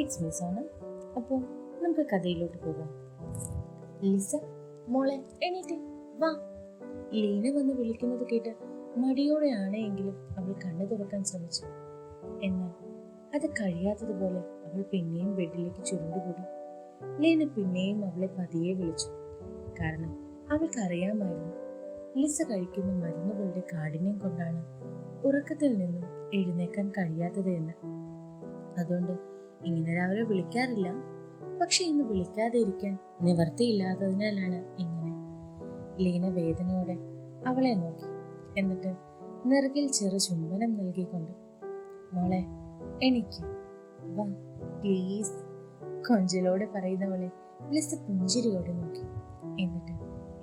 It's miss ആണ് അപ്പോൾ നമുക്ക് കഥയിലോട്ട് പോകാം. ലിസ മോളെ എണീറ്റ് വാ. ലീന വന്ന് വിളിക്കുന്നത് കേട്ട് മടിയോടെയാണ് എങ്കിലും അവൾ കണ്ണു തുറക്കാൻ ശ്രമിച്ചു എന്നാൽ അത് കഴിയാത്തതുപോലെ അവൾ പിന്നെയും ബെഡിലേക്ക് ചുരുണ്ടുകൂടി. ലീന പിന്നെയും അവളെ പതിയെ വിളിച്ചു. കാരണം അവൾക്കറിയാമായിരുന്നു ലിസ കഴിക്കുന്ന മരുന്നുകളുടെ കാഠിന്യം കൊണ്ടാണ് ഉറക്കത്തിൽ നിന്നും എഴുന്നേക്കാൻ കഴിയാത്തത് എന്ന്. അതുകൊണ്ട് ഇങ്ങനെ രാവിലെ വിളിക്കാറില്ല. പക്ഷെ ഇന്ന് വിളിക്കാതെ ഇരിക്കാൻ നിവർത്തിയില്ലാത്തതിനാലാണ് ഇങ്ങനെ ലീന വേദനയോടെ അവളെ നോക്കി. എന്നിട്ട് നെറുകിൽ ചെറു ചുംബനം നൽകിക്കൊണ്ട് മോളെ എനിക്ക് വാ പ്ലീസ് കൊഞ്ചലോടെ പറയുന്നവളെ ലിസ പുഞ്ചിരിയോടെ നോക്കി. എന്നിട്ട്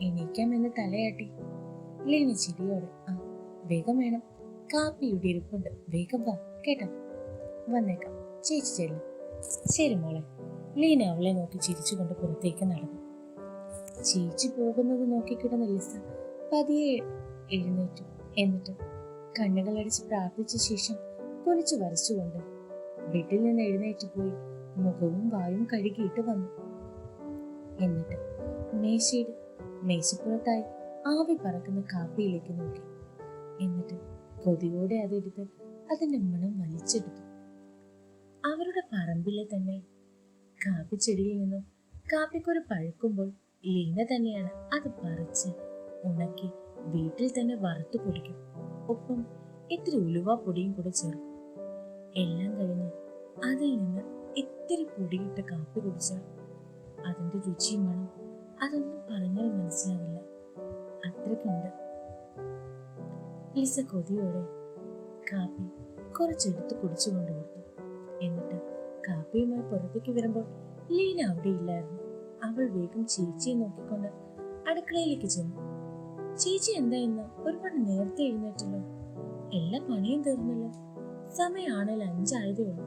എണീക്കാം എന്ന് തലയാട്ടി. ലീന ചിരിയോടെ ആ വേഗം വേണം. കാപ്പിയുടെ ഇരിപ്പുണ്ട്. വേഗം വാ കേട്ടോ. വന്നേക്കാം. ചേച്ചി ചെല്ലു. ശരി മോളെ. ലീന അവളെ നോക്കി ചിരിച്ചുകൊണ്ട് പുറത്തേക്ക് നടന്നു. ചേച്ചി പോകുന്നത് നോക്കിക്കിടന്ന ലിസ പതിയെ എഴുന്നേറ്റു. എന്നിട്ട് കണ്ണുകളടിച്ച് പ്രാർത്ഥിച്ച ശേഷം കുറിച്ച് വരച്ചുകൊണ്ട് വീട്ടിൽ നിന്ന് എഴുന്നേറ്റ് പോയി മുഖവും വായും കഴുകിയിട്ട് വന്നു. എന്നിട്ട് മേശയുടെ മേശപ്പുറത്തായി ആവി പറക്കുന്ന കാപ്പിയിലേക്ക് നോക്കി. എന്നിട്ട് കൊതിയോടെ അതെടുത്ത് അതിന്റെ മണം വലിച്ചെടുത്തു. അവരുടെ പറമ്പിലെ തന്നെ കാപ്പിച്ചെടിയിൽ നിന്നും കാപ്പിക്കൊരു പഴുക്കുമ്പോൾ ലീന തന്നെയാണ് അത് പറിച്ച് ഉണക്കി വീട്ടിൽ തന്നെ വറുത്തു പൊടിക്കും. ഒപ്പം ഇത്തിരി ഉലുവ പൊടിയും കൂടെ ചേർക്കും. എല്ലാം കഴിഞ്ഞ് അതിൽ നിന്ന് ഇത്തിരി പൊടിയിട്ട് കാപ്പി കുടിച്ചാൽ അതിന്റെ രുചിയും മണം അതൊന്നും പറഞ്ഞാൽ മനസ്സിലാവില്ല. അത്രയ്ക്കുണ്ട്. ലിസ കൊതിയോടെ കാപ്പി കുറച്ചെടുത്ത് കുടിച്ചുകൊണ്ട് കൊടുത്തു എന്നിട്ട് കാപ്പിയുമായി പുറത്തേക്ക് വരുമ്പോൾ ലീന അവിടെ ഇല്ലായിരുന്നു. അവൾ വേഗം ചേച്ചിയെ നോക്കിക്കൊണ്ട് അടുക്കളയിലേക്ക് ചെന്നു. ചേച്ചി എന്താ ഇന്ന്? ഒരുപാട് നേരത്തെ എഴുന്നേറ്റല്ലോ. എല്ലാ പണിയും തീർന്നല്ലോ. സമയമാണല്ലോ അഞ്ചായതേ ഉള്ളൂ.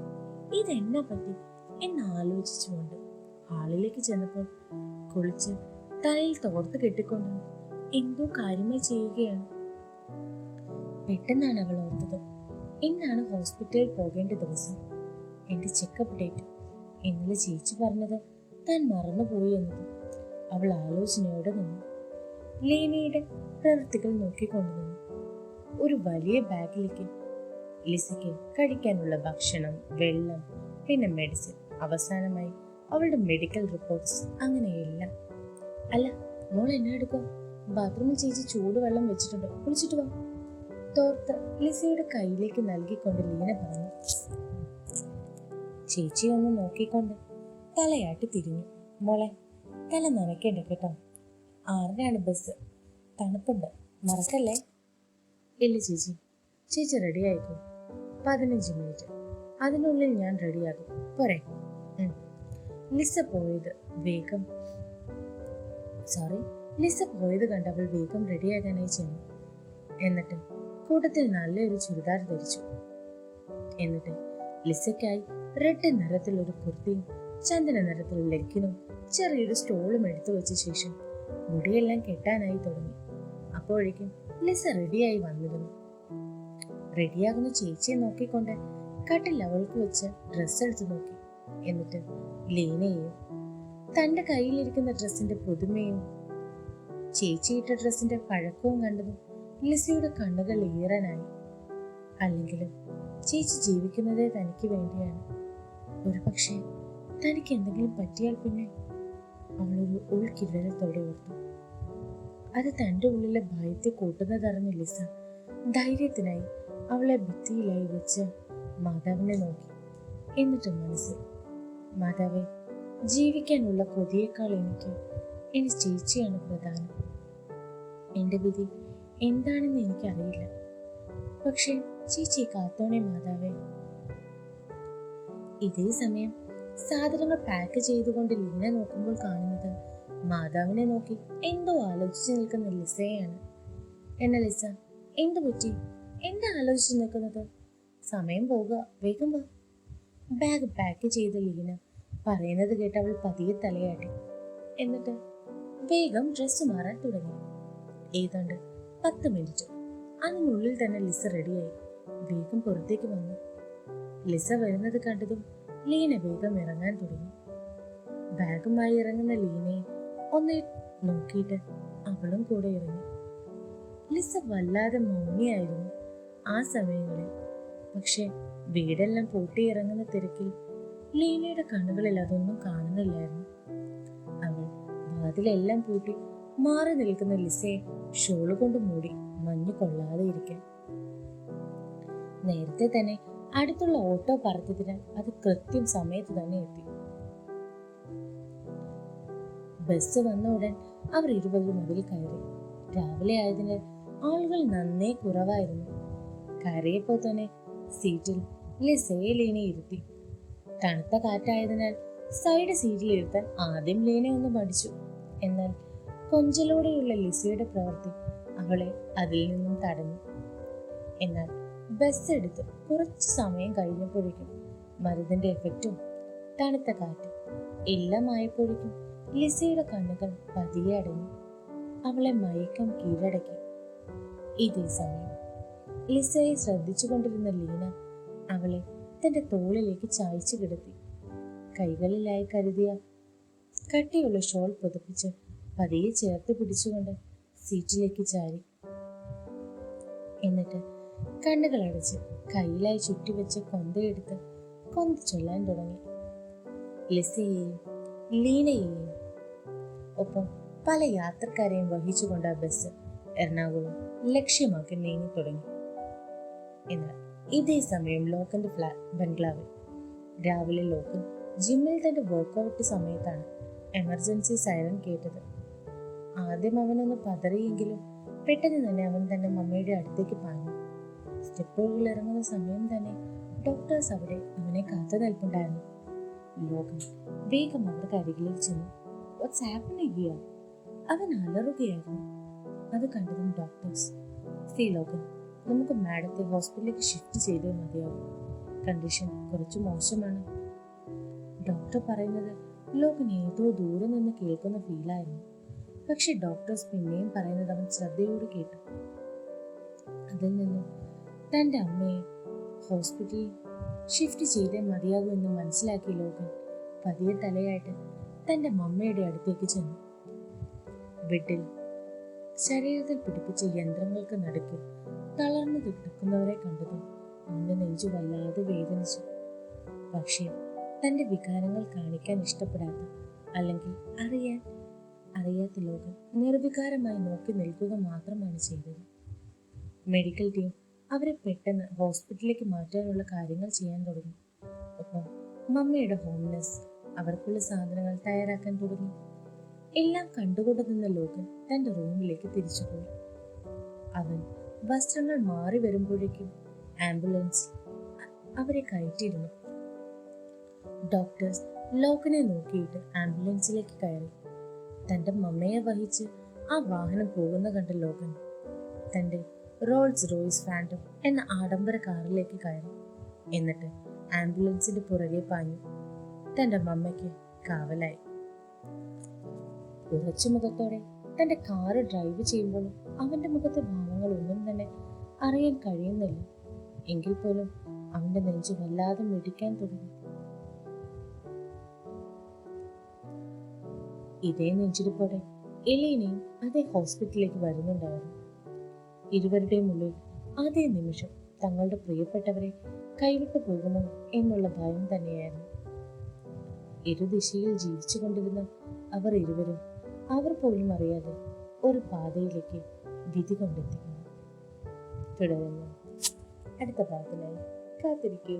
ഇതെന്നെ പറ്റി? എന്ന് ആലോചിച്ചുകൊണ്ട് ഹാളിലേക്ക് ചെന്നപ്പോൾ കുളിച്ച് തലയിൽ തോർത്ത് കെട്ടിക്കൊണ്ട് എന്തോ കാര്യമായി ചെയ്യുകയാണ്. പെട്ടെന്നാണ് അവൾ ഓർത്തത്. ഇന്നാണ് ഹോസ്പിറ്റലിൽ പോകേണ്ട ദിവസം? എന്റെ ചെക്കപ്പ് ഡേറ്റ്. ഇന്നലെ ചേച്ചി പറഞ്ഞത്? താൻ മറന്നുപോയി എന്നത്. അവൾ ആലോചനയോടെ നിന്നു. ലീനയുടെ പ്രവൃത്തികൾ നോക്കിക്കൊണ്ടു നിന്നു. ഒരു വലിയ ബാഗിലേക്ക് ലിസയ്ക്ക് കഴിക്കാനുള്ള ഭക്ഷണം വെള്ളം പിന്നെ മെഡിസിൻ അവസാനമായി അവളുടെ മെഡിക്കൽ റിപ്പോർട്ട്സ് അങ്ങനെയെല്ലാം അല്ല മോൾ എന്നെ എടുക്കും? ബാത്റൂമിൽ ചേച്ചി ചൂടുവെള്ളം വെച്ചിട്ടുണ്ട്. കുളിച്ചിട്ട് വാ. തോർത്ത് ലിസയുടെ കയ്യിലേക്ക് നൽകിക്കൊണ്ട് ലീന പറഞ്ഞു. ചേച്ചി ഒന്ന് നോക്കിക്കൊണ്ട് തലയാട്ടി തിരിഞ്ഞു. മോളെ തല നനയ്ക്കേണ്ട കേട്ടോ. ആറിനാണ് ബസ് തണുപ്പുണ്ട്. മറക്കല്ലേ? ഇല്ല ചേച്ചി. ചേച്ചി റെഡി ആയിക്കോ. പതിനഞ്ച് മിനിറ്റ് അതിനുള്ളിൽ ഞാൻ റെഡിയാകും പോരെ. ലിസ പോയത് വേഗം. സോറി ലിസ പോയത് കണ്ട് അവൾ വേഗം റെഡിയാകാനായി ചെന്നു. എന്നിട്ട് കൂട്ടത്തിൽ നല്ലൊരു ചുരിദാർ ധരിച്ചു. എന്നിട്ട് ലിസയ്ക്കായി റെഡ് നിറത്തിലൊരു കുർത്തിയും ചന്ദന നിറത്തിലുള്ള ലെഗിനും ചെറിയൊരു സ്റ്റോളും എടുത്തു വെച്ച ശേഷം മുടിയെല്ലാം കെട്ടാനായി തുടങ്ങി. അപ്പോഴേക്കും ലിസ റെഡിയായി വന്നിരുന്നു. റെഡിയാകുന്ന ചേച്ചിയെ നോക്കിക്കൊണ്ട് കട്ടിൽ അവൾക്ക് വെച്ച് ഡ്രസ്സ് എടുത്തു നോക്കി. എന്നിട്ട് ലീനയെയും തന്റെ കയ്യിലിരിക്കുന്ന ഡ്രസ്സിന്റെ പുതുമയും ചേച്ചിയിട്ട ഡ്രസ്സിന്റെ പഴക്കവും കണ്ടതും ലിസയുടെ കണ്ണുകൾ ഈറനായി. അല്ലെങ്കിലും ചേച്ചി ജീവിക്കുന്നതേ തനിക്ക് വേണ്ടിയാണ്. ഒരു പക്ഷേ തനിക്ക് എന്തെങ്കിലും പറ്റിയാൽ പിന്നെ അവളൊരു ഉൾക്കിരണത്തോടെ ഓർത്തു അത് തന്റെ ഉള്ളിലെ ഭയത്തെ കൂട്ടുന്നതറിഞ്ഞ ലിസ ധൈര്യത്തിനായി അവളെ ഭിത്തിയിലായി വെച്ച് മാതാവിനെ നോക്കി. എന്നിട്ട് മനസ്സിൽ മാതാവെ ജീവിക്കാനുള്ള കൊതിയേക്കാൾ എനിക്ക് എന്റെ ചേച്ചിയാണ് പ്രധാനം. എന്റെ വിധി എന്താണെന്ന് എനിക്കറിയില്ല. പക്ഷേ ചേച്ചി കാത്തോണേ മാതാവേ. ഇതേ സമയം സാധനങ്ങൾ പാക്ക് ചെയ്തുകൊണ്ട് ലീന നോക്കുമ്പോൾ കാണുന്നത് മാതാവിനെ നോക്കി എന്തോ ആലോചിച്ച് നിൽക്കുന്ന ലിസയാണ്. എന്നാ ലിസ എന്തു പറ്റി? എന്താ ആലോചിച്ച് നിൽക്കുന്നത്? സമയം പോകുക വേഗം വാ. ബാഗ് പാക്ക് ചെയ്ത ലീന പറയുന്നത് കേട്ട് അവൾ പതിയെ തലയാട്ടി. എന്നിട്ട് വേഗം ഡ്രസ്സ് മാറാൻ തുടങ്ങി. ഏതാണ്ട് പത്ത് മിനിറ്റ്. അതിനുള്ളിൽ തന്നെ ലിസ റെഡിയായി വേഗം പുറത്തേക്ക് വന്നു. ലിസ വരുന്നത് കണ്ടതും ലീന വേഗം ഇറങ്ങാൻ തുടങ്ങി. ബാഗുമായി ഇറങ്ങുന്ന ലീനയെ ഒന്ന് നോക്കിയിട്ട് അവളും കൂടെ ഇറങ്ങി. ലിസ വല്ലാതെ മൗനിയായിരുന്നു ആ സമയങ്ങളിൽ. പക്ഷെ വീടെല്ലാം പൂട്ടി ഇറങ്ങുന്ന തിരക്കിൽ ലീനയുടെ കണ്ണുകളിൽ അതൊന്നും കാണുന്നില്ലായിരുന്നു. അവൾ വാതിലെല്ലാം പൂട്ടി മാറി നിൽക്കുന്ന ലിസയെ ഷോൾ കൊണ്ട് മൂടി മഞ്ഞ് കൊള്ളാതെ ഇരിക്കാൻ നേരത്തെ തന്നെ അടുത്തുള്ള ഓട്ടോ പറഞ്ഞതിനാൽ അത് കൃത്യം സമയത്ത് തന്നെ എത്തി. ബസ് വന്ന ഉടൻ അവർ ഇരുവരും അതിൽ കയറി. രാവിലെ ആയതിനാൽ ആളുകൾ നന്നേ കുറവായിരുന്നു. കയറിയപ്പോൾ തന്നെ സീറ്റിൽ ലിസയെ ലീന ഇരുത്തി. തണുത്ത കാറ്റായതിനാൽ സൈഡ് സീറ്റിൽ ഇരുത്താൻ ആദ്യം ലീന ഒന്ന് പഠിച്ചു എന്നാൽ കൊഞ്ചലോടെയുള്ള ലിസയുടെ പ്രവൃത്തി അവളെ അതിൽ നിന്നും തടഞ്ഞു. എന്നാൽ ബസ് എടുത്ത് കുറച്ച് സമയം കഴിഞ്ഞപ്പോഴേക്കും മരുതിന്റെ എഫക്റ്റും തണുത്ത കാറ്റും എല്ലാം ആയപ്പോഴേക്കും ലിസയുടെ കണ്ണുകൾ പതിയെ അടങ്ങി അവളെ മയക്കം കീഴടക്കി. ഇതേ സമയം ലിസയെ ശ്രദ്ധിച്ചുകൊണ്ടിരുന്ന ലീന അവളെ തന്റെ തോളിലേക്ക് ചായച്ചു കിടത്തി. കൈകളിലായി കരുതിയ കട്ടിയുള്ള ഷോൾ പുതപ്പിച്ച് പതിയെ ചേർത്ത് പിടിച്ചുകൊണ്ട് സീറ്റിലേക്ക് ചാരി എന്നിട്ട് കണ്ണുകൾ അടച്ച് കയ്യിലായി ചുറ്റിവെച്ച കൊന്തയെടുത്ത് കൊന്ത ചൊല്ലാൻ തുടങ്ങി. ലിസയെയും ലീനയെയും ഒപ്പം പല യാത്രക്കാരെയും വഹിച്ചുകൊണ്ട് ആ ബസ് എറണാകുളം ലക്ഷ്യമാക്കി നീങ്ങി തുടങ്ങി. എന്നാൽ ഇതേ സമയം ലോക്കന്റെ ഫ്ലാ ബംഗ്ലാവിൽ രാവിലെ ലോക്കൻ ജിമ്മിൽ തന്റെ വർക്കൗട്ട് സമയത്താണ് എമർജൻസി സൈറൻ കേട്ടത്. ആദ്യം അവനൊന്ന് പതറിയെങ്കിലും പെട്ടെന്ന് തന്നെ അവൻ തന്റെ മമ്മയുടെ അടുത്തേക്ക് പാഞ്ഞു. സ്റ്റെപ്പുകളിൽ ഇറങ്ങുന്ന സമയം തന്നെ ഡോക്ടേഴ്സ് അവിടെ അവനെ കാത്തു നിൽപ്പുണ്ടായിരുന്നു. ലോകൻ വേഗം അവർക്ക് അരികിലേക്ക് ചെന്നു. വാട്ട്സ് ഹിയർ അവൻ അലറുകയായിരുന്നു. അത് കണ്ടതും ഡോക്ടേഴ്സ് സി ലോകൻ നമുക്ക് മാഡത്തെ ഹോസ്പിറ്റലിലേക്ക് ഷിഫ്റ്റ് ചെയ്തേ മതിയാവും. കണ്ടീഷൻ കുറച്ച് മോശമാണ്. ഡോക്ടർ പറയുന്നത് ലോകൻ ഏതോ ദൂരെ നിന്ന് കേൾക്കുന്ന ഫീലായിരുന്നു പക്ഷെ ഡോക്ടേഴ്സ് പിന്നെയും പറയുന്നത് അവൻ ശ്രദ്ധയോട് കേട്ടു. അതിൽ നിന്നും തന്റെ അമ്മയെ ഹോസ്പിറ്റലിൽ ഷിഫ്റ്റ് ചെയ്തേ മതിയാകൂ എന്ന് മനസ്സിലാക്കിയ ലോകൻ പതിയെ തലയായിട്ട് തന്റെ മമ്മയുടെ അടുത്തേക്ക് ചെന്നു. ബെഡിൽ ശരീരത്തിൽ പിടിപ്പിച്ച യന്ത്രങ്ങൾക്ക് നടുക്ക് തളർന്നു കിടക്കുന്നവരെ കണ്ടതും അവന്റെ നെഞ്ചു വല്ലാതെ വേദനിച്ചു. പക്ഷേ തന്റെ വികാരങ്ങൾ കാണിക്കാൻ ഇഷ്ടപ്പെടാത്ത അല്ലെങ്കിൽ അറിയാൻ അറിയാത്ത ലോകം നിർവികാരമായി നോക്കി നിൽക്കുക മാത്രമാണ് ചെയ്തത്. മെഡിക്കൽ ടീം അവരെ പെട്ടെന്ന് ഹോസ്പിറ്റലിലേക്ക് മാറ്റാനുള്ള കാര്യങ്ങൾ ചെയ്യാൻ തുടങ്ങി. ഒപ്പം മമ്മിയുടെ ഹോംനെസ് അവർക്കുള്ള സാധനങ്ങൾ തയ്യാറാക്കാൻ തുടങ്ങി. എല്ലാം കണ്ടുകൊണ്ട് നിന്ന ലോകൻ തന്റെ റൂമിലേക്ക് തിരിച്ചുപോയി. അവൻ വസ്ത്രങ്ങൾ മാറി വരുമ്പോഴേക്കും ആംബുലൻസ് അവരെ കയറ്റിയിരുന്നു. ഡോക്ടേഴ്സ് ലോകനെ നോക്കിയിട്ട് ആംബുലൻസിലേക്ക് കയറി. തന്റെ മമ്മയെ വഹിച്ച് ആ വാഹനം പോകുന്ന കണ്ട ലോകൻ തന്റെ റോൾസ് റോയ്സ് ഫാന്റം എന്ന ആഡംബര കാറിലേക്ക് കയറി. എന്നിട്ട് ആംബുലൻസിന്റെ പുറകെ പാഞ്ഞു. തന്റെ മമ്മയ്ക്ക് കാവലായി. ഉറച്ചു മുഖത്തോടെ തന്റെ കാറ് ഡ്രൈവ് ചെയ്യുമ്പോൾ അവന്റെ മുഖത്തെ ഭാവങ്ങൾ ഒന്നും തന്നെ അറിയാൻ കഴിയുന്നില്ല. എങ്കിൽ പോലും അവന്റെ നെഞ്ചു വല്ലാതെ മിടിക്കാൻ തുടങ്ങി. ഇതേ നെഞ്ചിരിപ്പോടെ എലീനയും അതേ ഹോസ്പിറ്റലിലേക്ക് വരുന്നുണ്ടായിരുന്നു. ഇരുവരുടെയും ഉള്ളിൽ അതേ നിമിഷം തങ്ങളുടെ പ്രിയപ്പെട്ടവരെ കൈവിട്ടു പോകുമോ എന്നുള്ള ഭയം തന്നെയായിരുന്നു. ഇരുദിശയിൽ ജീവിച്ചു കൊണ്ടിരുന്ന അവർ ഇരുവരും അവർ പോലും അറിയാതെ ഒരു പാതയിലേക്ക് വിധി കൊണ്ടെത്തിക്കുന്നു. തുടരുന്നു അടുത്ത ഭാഗത്തിനായി കാത്തിരിക്കൂ.